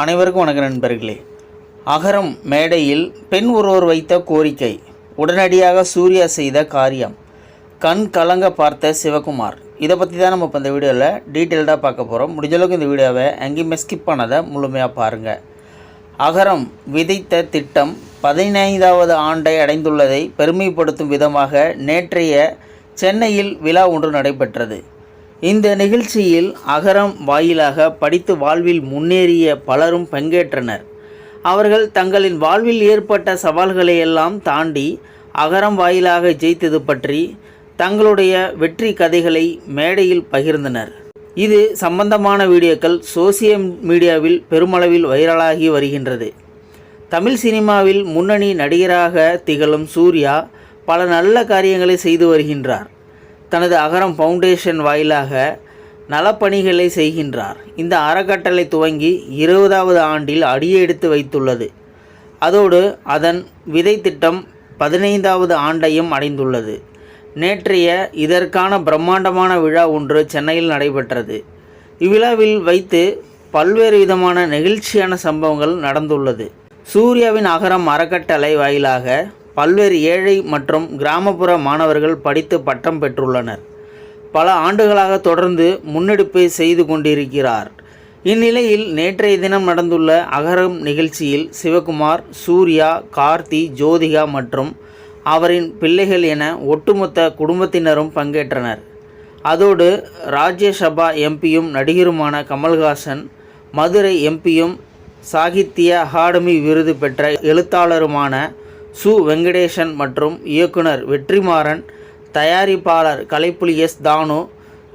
அனைவருக்கும் வணக்க நண்பர்களே. அகரம் மேடையில் பெண் ஒருவர் வைத்த கோரிக்கை உடனடியாக சூர்யா செய்த காரியம் கண் கலங்க பார்த்த சிவகுமார். இதை பற்றி தான் நம்ம இப்போ இந்த வீடியோவில் டீட்டெயில்டாக பார்க்க போகிறோம் முடிஞ்ச அளவுக்கு இந்த வீடியோவை எங்கேயுமே ஸ்கிப் பண்ணதை முழுமையாக பாருங்கள் அகரம் விதைத்த திட்டம் பதினைந்தாவது ஆண்டை அடைந்துள்ளதை பெருமைப்படுத்தும் விதமாக நேற்றைய சென்னையில் விழா ஒன்று நடைபெற்றது. இந்த நிகழ்ச்சியில் அகரம் வாயிலாக படித்து வாழ்வில் முன்னேறிய பலரும் பங்கேற்றனர். அவர்கள் தங்களின் வாழ்வில் ஏற்பட்ட சவால்களை எல்லாம் தாண்டி அகரம் வாயிலாக ஜெயித்தது பற்றி தங்களுடைய வெற்றி கதைகளை மேடையில் பகிர்ந்தனர். இது சம்பந்தமான வீடியோக்கள் சோசியல் மீடியாவில் பெருமளவில் வைரலாகி வருகின்றது. தமிழ் சினிமாவில் முன்னணி நடிகராக திகழும் சூர்யா பல நல்ல காரியங்களை செய்து வருகின்றார். தனது அகரம் ஃபவுண்டேஷன் வாயிலாக நலப்பணிகளை செய்கின்றார். இந்த அறக்கட்டளை துவங்கி இருபதாவது ஆண்டில் அடியை எடுத்து வைத்துள்ளது. அதோடு அதன் விதை திட்டம் பதினைந்தாவது ஆண்டையும் அடைந்துள்ளது. நேற்றைய இதற்கான பிரம்மாண்டமான விழா ஒன்று சென்னையில் நடைபெற்றது. இவ்விழாவில் வைத்து பல்வேறு விதமான நெகிழ்ச்சியான சம்பவங்கள் நடந்துள்ளது. சூர்யாவின் அகரம் அறக்கட்டளை வாயிலாக பல்வேறு ஏழை மற்றும் கிராமப்புற மாணவர்கள் படித்து பட்டம் பெற்றுள்ளனர். பல ஆண்டுகளாக தொடர்ந்து முன்னெடுப்பை செய்து கொண்டிருக்கிறார். இந்நிலையில் நேற்றைய தினம் நடந்துள்ள அகரம் நிகழ்ச்சியில் சிவகுமார் சூர்யா கார்த்தி ஜோதிகா மற்றும் அவரின் பிள்ளைகள் என ஒட்டுமொத்த குடும்பத்தினரும் பங்கேற்றனர். அதோடு ராஜ்யசபா எம்பியும் நடிகருமான கமல்ஹாசன் மதுரை எம்பியும் சாகித்ய அகாடமி விருது பெற்ற எழுத்தாளருமான சு. வெங்கடேசன் மற்றும் இயக்குனர் வெற்றிமாறன் தயாரிப்பாளர் கலைப்புலி எஸ். தானு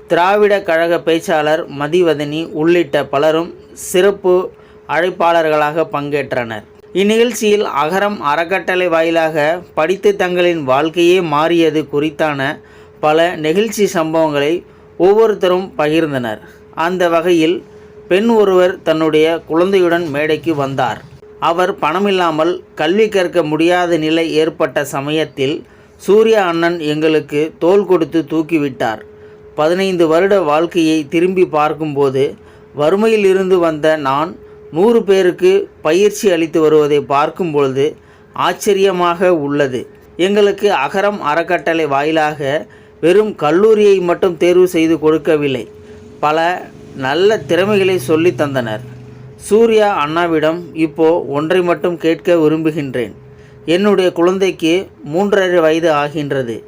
திராவிட கழக பேச்சாளர் மதிவதனி உள்ளிட்ட பலரும் சிறப்பு அழைப்பாளர்களாக பங்கேற்றனர். இந்நிகழ்ச்சியில் அகரம் அறக்கட்டளை வாயிலாக படித்து தங்களின் வாழ்க்கையே மாறியது குறித்தான பல நெகிழ்ச்சி சம்பவங்களை ஒவ்வொருத்தரும் பகிர்ந்தனர். அந்த வகையில் பெண் ஒருவர் தன்னுடைய குழந்தையுடன் மேடைக்கு வந்தார். அவர் பணமில்லாமல் கல்வி கற்க முடியாத நிலை ஏற்பட்ட சமயத்தில் சூர்யா அண்ணன் எங்களுக்கு தோள் கொடுத்து தூக்கிவிட்டார். பதினைந்து வருட வாழ்க்கையை திரும்பி பார்க்கும்போது வறுமையில் இருந்து வந்த நான் நூறு பேருக்கு பயிற்சி அளித்து வருவதை பார்க்கும் பொழுது ஆச்சரியமாக உள்ளது. எங்களுக்கு அகரம் அறக்கட்டளை வாயிலாக வெறும் கல்லூரியை மட்டும் தேர்வு செய்து கொடுக்கவில்லை. பல நல்ல திறமைகளை சொல்லி தந்தனர். சூர்யா அண்ணாவிடம் இப்போ ஒன்றை மட்டும் கேட்க விரும்புகின்றேன். என்னுடைய குழந்தைக்கு மூன்றரை வயது ஆகின்றது.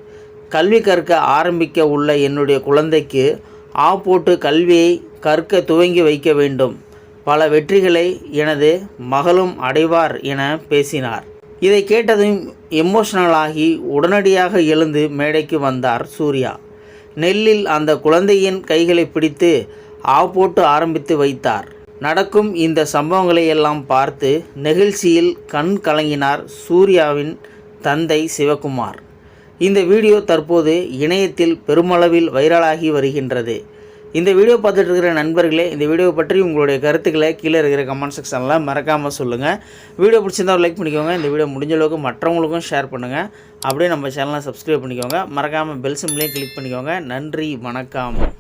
கல்வி கற்க ஆரம்பிக்க உள்ள என்னுடைய குழந்தைக்கு ஆ போட்டு கல்வியை கற்க துவங்கி வைக்க வேண்டும். பல வெற்றிகளை எனது மகளும் அடைவார் என பேசினார். இதை கேட்டதும் எமோஷனலாகி உடனடியாக எழுந்து மேடைக்கு வந்தார் சூர்யா. நெல்லில் அந்த குழந்தையின் கைகளை பிடித்து ஆ போட்டு ஆரம்பித்து வைத்தார். நடக்கும் இந்த சம்பவங்களை எல்லாம் பார்த்து நெகிழ்ச்சியில் கண் கலங்கினார் சூர்யாவின் தந்தை சிவகுமார். இந்த வீடியோ தற்போது இணையத்தில் பெருமளவில் வைரலாகி வருகின்றது. இந்த வீடியோ பார்த்துட்டு இருக்கிற நண்பர்களே இந்த வீடியோ பற்றி உங்களுடைய கருத்துக்களை கீழே இருக்கிற கமெண்ட் செக்ஷனில் மறக்காமல் சொல்லுங்கள் வீடியோ பிடிச்சிருந்தா ஒரு லைக் பண்ணிக்கோங்க. இந்த வீடியோ முடிஞ்ச அளவுக்கு மற்றவங்களுக்கும் ஷேர் பண்ணுங்கள் அப்படியே நம்ம சேனலை சப்ஸ்கிரைப் பண்ணிக்கோங்க. மறக்காமல் பெல் சிம்லேயும் கிளிக் பண்ணிக்கோங்க. நன்றி வணக்கம்.